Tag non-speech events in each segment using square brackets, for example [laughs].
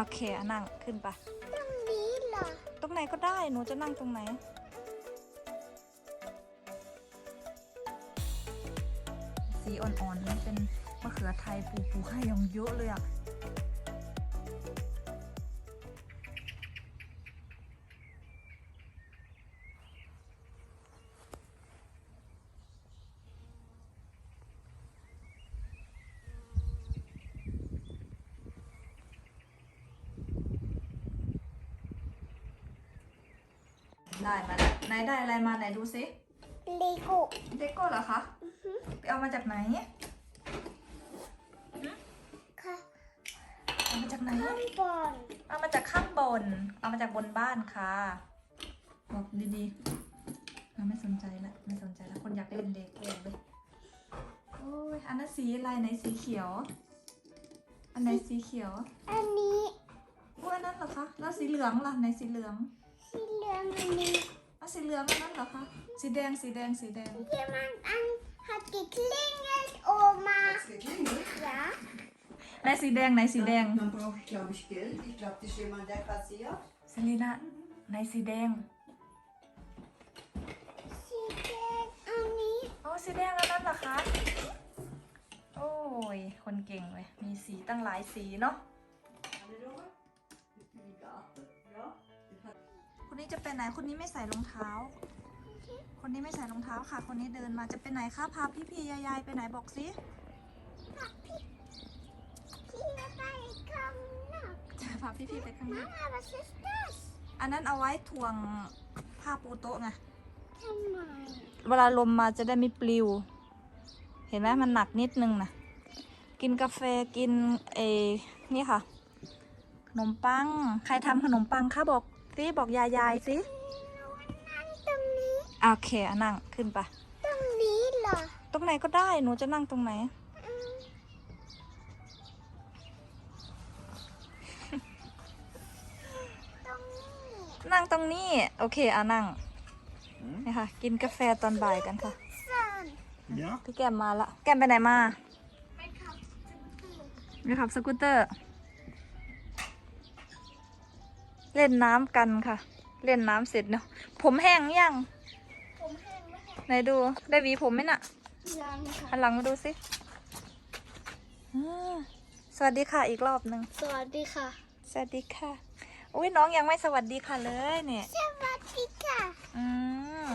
โอเคอะนั่งขึ้นไป ตรงนี้เหรอตรงไหนก็ได้ หนูจะนั่งตรงไหน สีอ่อนๆมันเป็นมะเขือไทยปลูกๆให้อยังเยอะเลยอะ ได้มาแล้วไหนได้อะไรมาไหนดูซิเลโก้เดโก้เหรอคะไปเอามาจากไหนค่ะเอามาจากไหนข้างบนเอามาจากข้างบน เอามาจากบนบ้านค่ะบอกดีๆเราไม่สนใจละไม่สนใจแล้วคนอยากเล่นเด็กโก้เลยโอ้ยอันนั้นสีอะไรไหนสีเขียว อันไหนสีเขียว อันนี้โอ้ยอันนั้นเหรอคะแล้วสีเหลืองล่ะไหนสีเหลืองสีเห ลืองอันนี้อะสีเหลืองอันนั้นเหรอคะ สีแดง สีแดง สีแดง jemand an hat geklingelt Oma Hat's geklingelt? ja ไหนสีแดงไหนสีแดง Dann brauche ich, glaube ich, Geld. Ich glaube, das ist jemand, der kassiert. เซรีนาไหนสีแดงสีแดงอันนี้โอ้สีแดงอันนั้นเหรอคะ โอ้ย คนเก่งเลยมีสีตั้งหลายสีเนาะ Alle คนนี้จะไปไหน คนนี้ไม่ใส่รองเท้า คนนี้ไม่ใส่รองเท้าค่ะ คนนี้เดินมาจะไปไหนคะพาพี่พี่ๆยายๆไปไหนบอกสิที่ไปข้างนอกจะพาพี่พี่ๆไปข้างหน้า Mama was ist das อันนั้นเอาไว้ถ่วงผ้าปูโต๊ะไงทำไมเวลาลมมาจะได้ไม่ปลิว เห็นไหมมันหนักนิดนึงนะกินกาแฟกินเอนี่ค่ะ ขนมปัง ใครทำขนมปังคะบอก สิบอกยายายสินั่งตรงนี้ โอเคอะนั่งขึ้นไป ตรงนี้เหรอ ตรงไหนก็ได้ หนูจะนั่งตรงไหน อืมตรงนี้ นั่งตรงนี้ โอเคอะนั่งนี่ค่ะ กินกาแฟตอนบ่ายกันค่ะสัน Ja? พี่แก้มมาละ แก้มไปไหนมา ไปขับสกูตไปขับสกูตเตอร์ เล่นน้ำกันค่ะ เล่นน้ำเสร็จเนาะผมแห้งยังผมแห้งไม่แห้งไหนดูได้หวีผมไหมน่ะยังค่ะหันหลังมาดูสิอ่าสวัสดีค่ะอีกรอบหนึ่งสวัสดีค่ะ สวัสดีค่ะ อุ้ยน้องยังไม่สวัสดีค่ะเลยเนี่ย สวัสดีค่ะอืม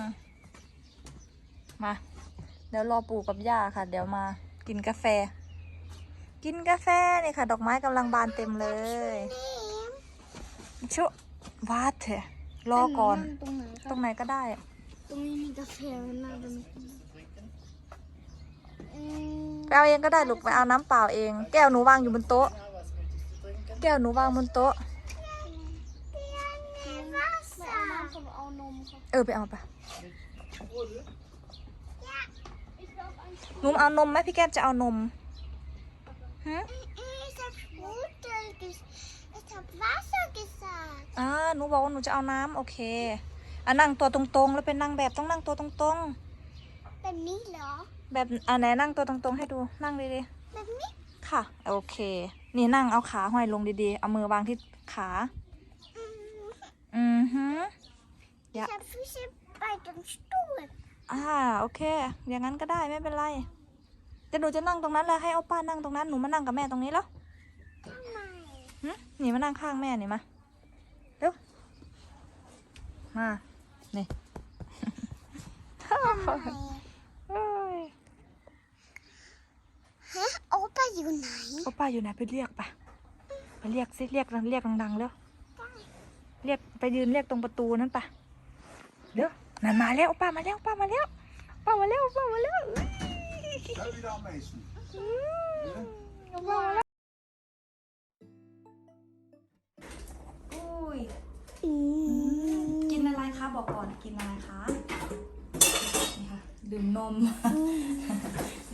มา เดี๋ยวรอปู่กับย่าค่ะ เดี๋ยวมากินกาแฟ กินกาแฟนี่ค่ะ ดอกไม้กำลังบานเต็มเลย นี่ ชุวาดเถอะรอก่อน ตรงไหนตรงไหนก็ได้ ตรงนี้มีกาแฟนั่งตรงนี้อืมไปเอาเองก็ได้ลูกไปเอาน้ำเปล่าเอง แก้วหนูวางอยู่บนโต๊ะ แก้วหนูวางบนโต๊ะน้ำผมเอานมค่ะเออไปเอาไปหนูเอานมไหมพี่แก้มจะเอานมฮะ Ich hab Sprudel ges Ich hab Wasser gesagt อ่าหนูบอกว่าหนูจะเอาน้ำโอเคอะนั่งตัวตรงๆ แล้วเป็นนั่งแบบต้องนั่งตัวตรงแบบนี้เหรอ ๆ แบบอ่าไหนนั่งตัวตรงๆ ให้ดูนั่งดีแบบนี้ๆค่ะ โอเค นี่นั่งเอาขาห้อยลงดีๆ เอามือวางที่ขา อืมอือฮึ Ich Ja. hab Füße bei dem Stuhl อ่าโอเค อย่างนั้นก็ได้ไม่เป็นไรแต่หนูจะนั่งตรงนั้นแหละให้เอาป้านั่งตรงนั้นหนูมานั่งกับแม่ตรงนี้แล้วทำไมหึหนีมานั่งข้างแม่นี่มาเร็ว มานี่ทำไมเอ้ยฮะโอป้าอยู่ไหนโอป้าอยู่ไหนไปเรียกปะไปเรียกสิเรียกเรียกดังๆเร็วเรียกไปยืนเรียกตรงประตูนั้นปะเดี๋ยวนั่นมาแล้วโอป้ามาแล้วโอป้ามาแล้วโอป้ามาแล้วโอป้ามาแล้วเอ้ย Schnell wieder am meisten. โอป้ามาแล้ว อุ้ยอืมกินอะไรคะบอกก่อนกินอะไรคะนี่ค่ะดื่มนม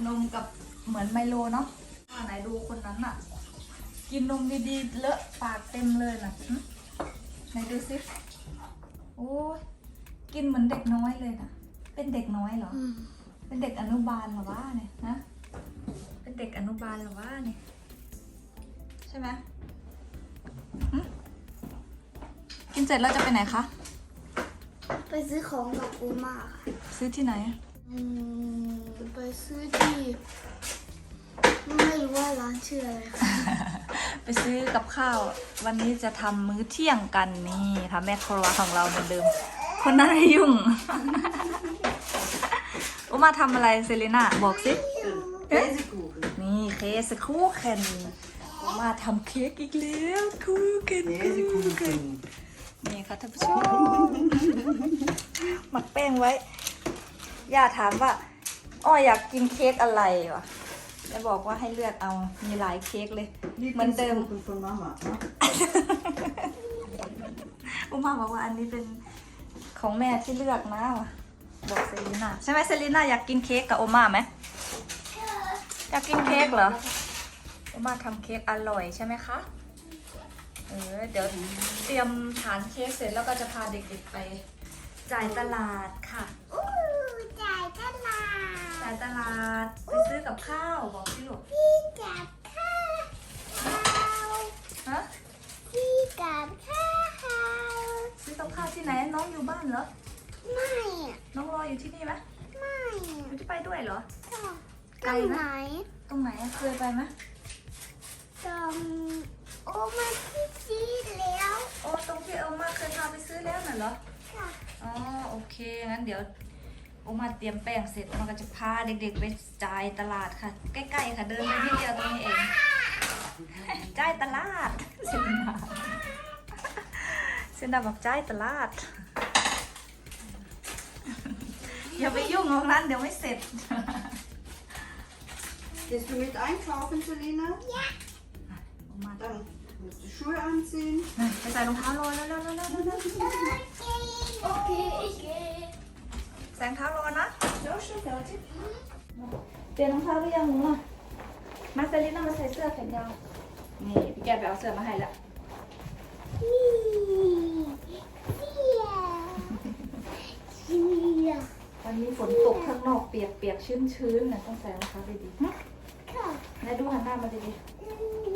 นมกับเหมือนไมโลเนาะอ่าไหนดูคนนั้นอะกินนมดีๆเลอะปากเต็มเลยน่ะหึไหนดูสิโอ้ยกินเหมือนเด็กน้อยเลยนะเป็นเด็กน้อยเหรอ เป็นเด็กอนุบาลเหรอวะเนี่ยนะ เป็นเด็กอนุบาลเหรอวะเนี่ย ใช่ไหมหึกินเสร็จแล้วจะไปไหนคะ ไปซื้อของกับอูมาค่ะซื้อที่ไหน อืมไปซื้อที่ ไม่รู้ว่าร้านชื่ออะไรค่ะไปซื้อกับข้าว วันนี้จะทำมื้อเที่ยงกันนี่ทำแม่ครัวของเราเหมือนเดิม คนน่ายุ่ง อุมาทำอะไรเซเลน่าบอกสิ Käsekuchen. นี่เค้กคู่เคนอุมาทำเค้กอีกแล้วคู่เคนคู่เคน Käsekuchen. นี่ค่ะท่านผู้ชม หมักแป้งไว้ ย่าถามว่า อ้ออยากกินเค้กอะไรวะแล้วบอกว่าให้เลือกเอา มีหลายเค้กเลย เหมือนเดิม Lieblingskuchen von Mama. ne? อุมาบอกว่าอันนี้เป็นของแม่ที่เลือกนะวะบอกเซรีน่าใช่ไหมเซรีน่าอยากกินเค้กกับโอมาไหมอยากกินเค้กเหรอ โอมาทำเค้กอร่อยใช่ไหมคะ เออเดี๋ยวเตรียมฐานเค้กเสร็จแล้วก็จะพาเด็กๆไป จ่ายตลาดค่ะ อู้จ่ายตลาดจ่ายตลาดไปซื้อกับข้าวบอกพี่ลูกพี่กับข้าวข้าวฮะพี่กับข้าวซื้อกับข้าวที่ไหนน้องอยู่บ้านเหรอไม่อะน้องรออยู่ที่นี่ไหมไม่อะไม่ได้ไปด้วยเหรอค่ะไกลตรงไหมไหนตรงไหนอะเคยไปไหมตรง โอ้มาที่ซีแล้วโอ้ตรงที่เอลมาเคยพาไปซื้อแล้วน่ะเหรอ ค่ะอ๋อโอเค งั้นเดี๋ยวโอมาเตรียมแป้งเสร็จมันก็จะพาเด็กๆไปจ่ายตลาดค่ะ ใกล้ๆค่ะ เดินไปนิดเดียวตรงนี้เอง จ่ายตลาดเซนดาเซนดาบอกจ่ายตลาด อย่าไปยุ่งตรงนั้นเดี๋ยวไม่เสร็จ Gehst du mit einkaufen, Selina? Ja. โอมา Dann musst du Schuhe anziehen. ไปใส่รองเท้ารอแล้วแล้วแล้วแล้วแล้วโอเค ich gehe แสงเท้ารอนะเดี๋ยวช่วยเดี๋ยวจิเปลี่ยนรองเท้าหรือยังหนูอะมาเซลิน่ามาใส่เสื้อแขนยาว นี่พี่แกไปเอาเสื้อมาให้แล้วนี่เสียเสียวันนี้ฝนตกข้างนอกเปียกเปียกชื้นชื้นๆนะต้องใส่รองเท้าดีๆหึค่ะไหนดูหันหน้ามาดีอื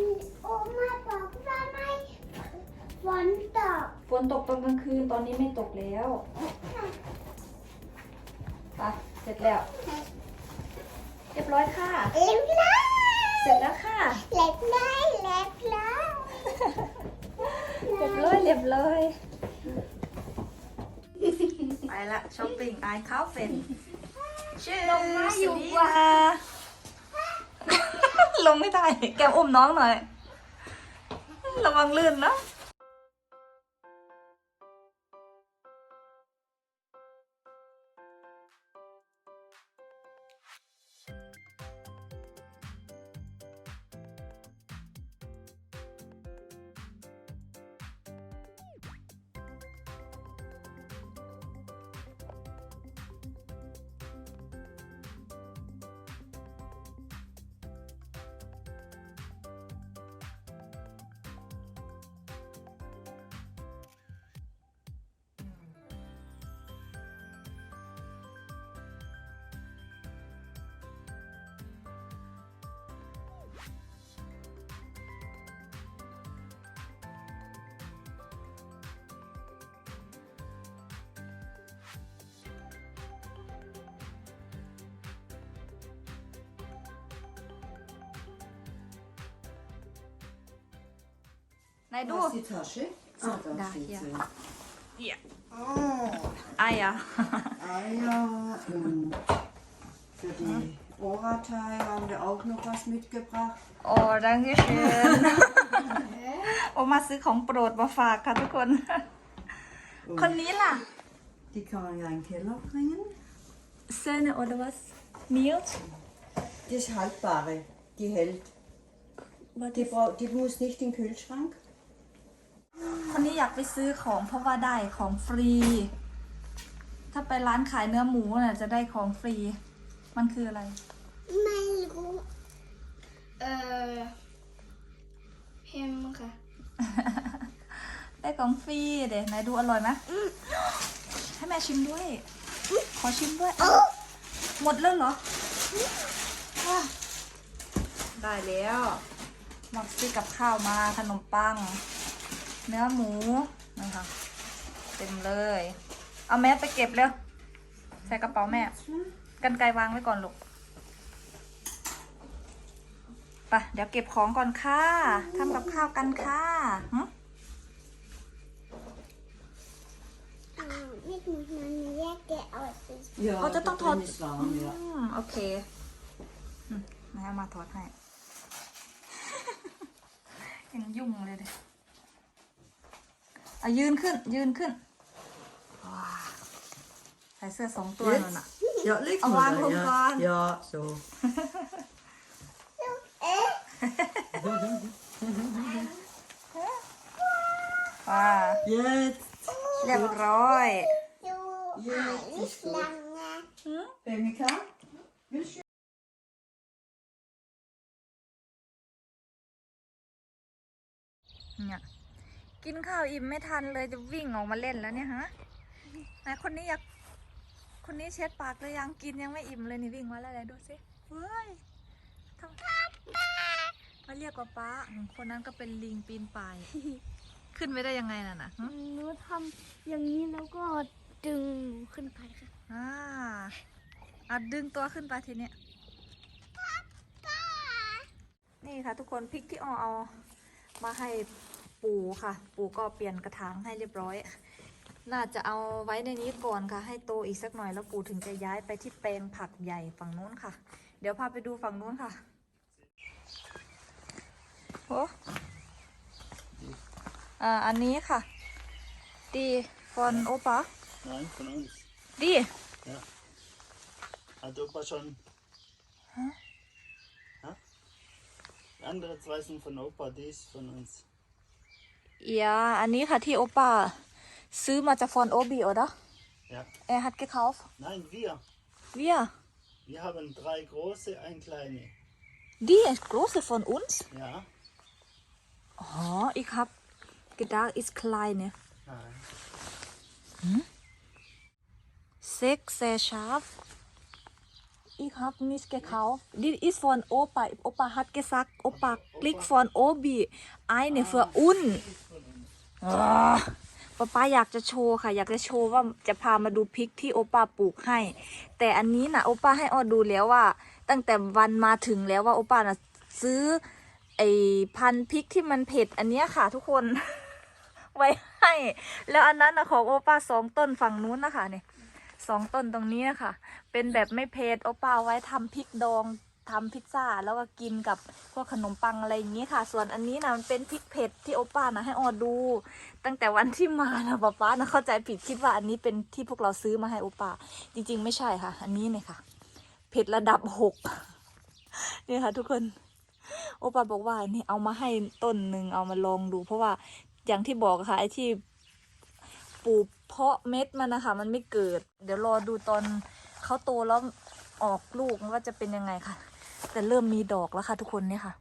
มโอมาบอกว่าไม่ ฝนตกๆฝนตกตอนกลางคืนตอนนี้ไม่ตกแล้วไปเสร็จแล้ว เรียบร้อยค่ะ เล็บล้อเสร็จแล้วค่ะ เล็บล้อเล็บล้อเรียบร้อยเรียบร้อยไปละช้อปปิ้งไอายข้าวเฟนชื่อลงมาอยู่กว่าลงไม่ได้ แกมอุ้มน้องหน่อย ระวังลื่นนะ ไหนดู Wo ist die Tasche? Ah, da da, steht hier. sie. เหี้ย Oh, [laughs] ไอ้อะ Eier. ähm, Für die Oratai haben wir auch noch was mitgebracht. โอ้ดังที่เชน โ[laughs] อมาซื้อของโปรดมาฝากค่ะทุกคน Und คนนี้ล่ะ die kann man ja in den Keller bringen. เซนโอเดวัสมิล Die ist haltbare. Die hält. Die, brau- die muss nicht in den Kühlschrank. คนนี้อยากไปซื้อของเพราะว่าได้ของฟรี ถ้าไปร้านขายเนื้อหมูน่ะจะได้ของฟรี มันคืออะไร ไม่รู้ เอ่อเฮมค่ะ ได้ของฟรีเดี๋ยวไหนดูอร่อยไหมให้แม่ชิมด้วย ขอชิมด้วยเอาหมดแล้วเหรอว้าได้แล้วมาซื้อกับข้าวมาขนมปัง เนื้อหมูนะคะเต็มเลย เอาแมสไปเก็บเร็วใส่กระเป๋าแม่ กันไกลวางไว้ก่อนลูกไปเดี๋ยวเก็บของก่อนค่ะทำกับข้าวกันค่ะหึอ่าไม่ถึงมันแยกแกะเอาสิ Ja, Oh, dat dat dan is warm, ja. อืมโอเคอืมนายเอามาถอดให้ยังยุ่งเลยดิ อะยืนขึ้น ยืนขึ้นว้าใส่เสื้อสองตัวนั่นน่ะ Ja, leg Oh, maar waar daar, komt ja. van? Ja, zo. ว้า Jetzt. เรียบร้อยดูหายลิสลังนะ Pemika. Willst du? เนี่ย กินข้าวอิ่มไม่ทันเลยจะวิ่งออกมาเล่นแล้วเนี่ยฮะไหนคนนี้อยาก คนนี้เช็ดปากเลยยังกินยังไม่อิ่มเลยนี่วิ่งมาแล้วไหนดูสิเฮ้ยทำมาเรียกว่าป้าอืมคนนั้นก็เป็นลิงปีนป่าย ขึ้นไปได้ยังไงน่ะนะหึหนูทำอย่างนี้แล้วก็ดึงหนูขึ้นไปค่ะ อ่าอะดึงตัวขึ้นไปทีเนี้ยนี่ค่ะทุกคนพริกที่ออเอามาให้ ปู่ค่ะ ปู่ก็เปลี่ยนกระถางให้เรียบร้อย น่าจะเอาไว้ในนี้ก่อนค่ะ ให้โตอีกสักหน่อยแล้วปู่ถึงจะย้ายไปที่แปลงผักใหญ่ฝั่งนู้นค่ะ เดี๋ยวพาไปดูฝั่งนู้นค่ะโอ้อ่าอันนี้ค่ะ ดีฟอนโอปะ Nein, von uns. ดี Ja. Hat Opa schon. Hä? Hä? Die andere zwei sind von Opa, die ist von uns. Ja, อันนี้ค่ะที่โอป้าซื้อมาจากฟอนโอบีโอเด้อ Ja. Er hat gekauft. Nein, wir. Wir. Wir haben drei große, ein kleine. Die ist große von uns. Ja. Oh, ich hab gedacht, ist kleine. Nein. Sechs, sehr scharf. Ich hab nicht gekauft. Die ist von Opa. Opa hat gesagt, Opa kriegt von Obi eine für uns. ป๊าป้าอยากจะโชว์ค่ะ อยากจะโชว์ว่าจะพามาดูพริกที่โอป้าปลูกให้ แต่อันนี้นะโอป้าให้ออดูแล้วว่า ตั้งแต่วันมาถึงแล้วว่าโอป้านะซื้อ ไอพันพริกที่มันเผ็ดอันเนี้ยค่ะ ทุกคน ไว้ให้ แล้วอันนั้นนะของโอป้าสองต้นฝั่งนู้นนะคะเนี่ย สองต้นตรงนี้นะคะเป็นแบบไม่เผ็ดโอป้าเอาไว้ทำพริกดองทำพิซซ่าแล้วก็กินกับพวกขนมปังอะไรอย่างนี้ค่ะ ส่วนอันนี้นะมันเป็นพริกเผ็ดที่โอป้านะให้ออดู ตั้งแต่วันที่มานะป๊าป๊านะเข้าใจผิดคิดว่าอันนี้เป็นที่พวกเราซื้อมาให้โอป้า จริง ๆ ไม่ใช่ค่ะ อันนี้เนี่ยค่ะ เผ็ดระดับหกนี่ค่ะ ทุกคนโอป้าบอกว่านี่เอามาให้ต้นหนึ่งเอามาลองดู เพราะว่าอย่างที่บอกค่ะไอ้ที่ปลูก เพาะเม็ดมันนะคะ มันไม่เกิด เดี๋ยวรอดูตอนเขาโตแล้วออกลูกว่าจะเป็นยังไงค่ะ แต่เริ่มมีดอกแล้วค่ะ ทุกคนเนี่ยค่ะ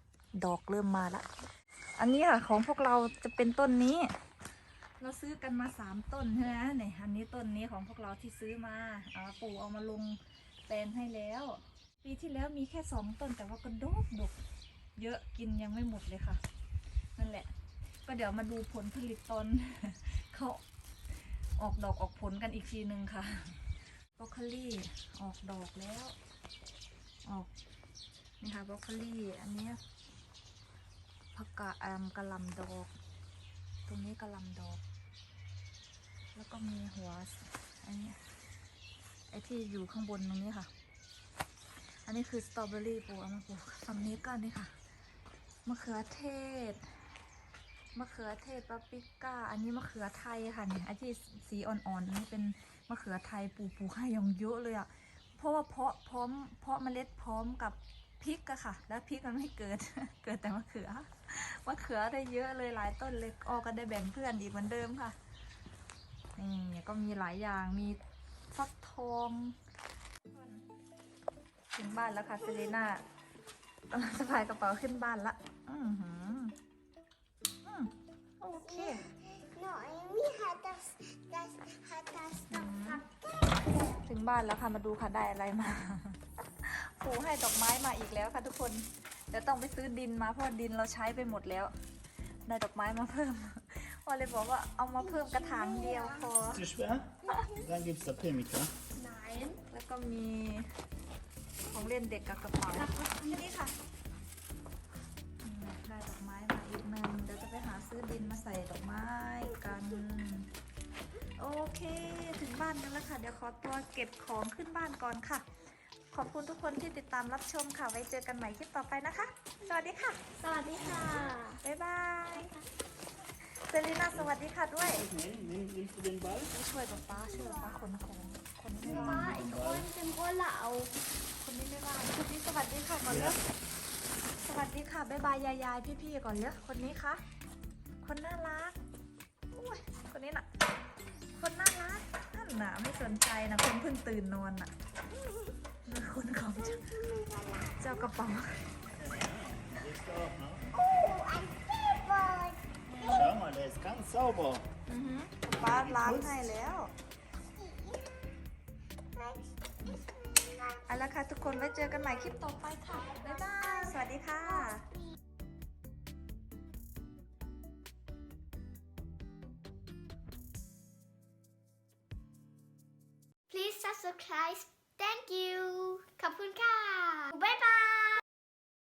ดอกเริ่มมาละอันนี้ค่ะของพวกเราจะเป็นต้นนี้ เราซื้อกันมาสามต้นใช่ไหมเนี่ยอันนี้ต้นนี้ของพวกเราที่ซื้อมาเอาปลูกเอามาลงแปลนให้แล้ว ปีที่แล้วมีแค่สองต้นแต่ว่าก็ดกดกเยอะกินยังไม่หมดเลยค่ะ นั่นแหละ ก็เดี๋ยวมาดูผลผลิตตอนเขา ออกดอกออกผลกันอีกทีหนึ่งค่ะบรอกโคลี่ออกดอกแล้ว ออกนี่ค่ะบรอกโคลี่อันนี้ผักกาดแอมกะลำดอก ตรงนี้กระลำดอก แล้วก็มีหัวอันนี้ไอที่อยู่ข้างบนตรงนี้ค่ะ อันนี้คือสตรอเบอรี่ปลูกเอามาปลูกฝั่งนี้ก็นี่ค่ะมะเขือเทศ มะเขือเทศปาปริก้า อันนี้มะเขือไทยค่ะเนี่ยไอที่สีอ่อนๆอันนี้เป็นมะเขือไทยปลูกปลูกให้ยังเยอะเลยอะ่ะเพราะว่าเพาะพร้อมเพาะเมล็ดพร้อมกับพริกอะค่ะ แล้วพริกมันไม่เกิด เกิดแต่มะเขือมะเขือได้เยอะเลยหลายต้นเลยออกกันได้แบ่งเพื่อนอีกเหมือนเดิมค่ะนี่ก็มีหลายอย่างมีฟักทองถึงบ้านแล้วค่ะเซเลน่ากำลังสะพายกระเป๋าขึ้นบ้านละ อือหืออืม โอเค Noemi hat das, das hat das doch vergessen. ถึงบ้านแล้วค่ะ มาดูค่ะได้อะไรมา ปู่ให้ดอกไม้มาอีกแล้วค่ะทุกคน เดี๋ยวต้องไปซื้อดินมาเพราะว่าดินเราใช้ไปหมดแล้ว ได้ดอกไม้มาเพิ่มวอเลยบอกว่าเอามาเพิ่มกระถางเดียวพอ Ist zu schwer? Dann gibt's da Pemmica. Nein. แล้วก็มีของเล่นเด็กกับกระเป๋าแค่นี้ค่ะ ไปหาซื้อดินมาใส่ดอกไม้กัน โอเค ถึงบ้านกันแล้วค่ะ เดี๋ยวขอตัวเก็บของขึ้นบ้านก่อนค่ะ ขอบคุณทุกคนที่ติดตามรับชมค่ะ ไว้เจอกันใหม่คลิปต่อไปนะคะ สวัสดีค่ะ สวัสดีค่ะ บ๊ายบายเซรีน่าสวัสดีค่ะด้วย Nimm, nimm, nimmst du den Ball? ช่วยกับป้าช่วยกับป้าขนของคนนี้ไม่ป้าว่างอีกคนเป็นคนละเอาคนนี้ไม่ว่างคนนี้สวัสดีค่ะก่อนเลยสวัสดีค่ะบ๊ายบายยายยายพี่ๆก่อนเลยคนนี้คะ คนน่ารักอุ้ยคนนี้น่ะ คนน่ารักนั่นน่ะไม่สนใจนะคนเพิ่งตื่นนอนน่ะคนของเจ้าเจ้ากระเป๋า Willst du auch noch? Oh, ein Federball. Schau mal, der ist ganz sauber. อือหือป้าล้างให้แล้ว เอาละค่ะทุกคนไว้เจอกันใหม่คลิปต่อไปค่ะ บ๊ายบาย สวัสดีค่ะ subscribe. Thank you. ขอบคุณค่ะ บ๊ายบาย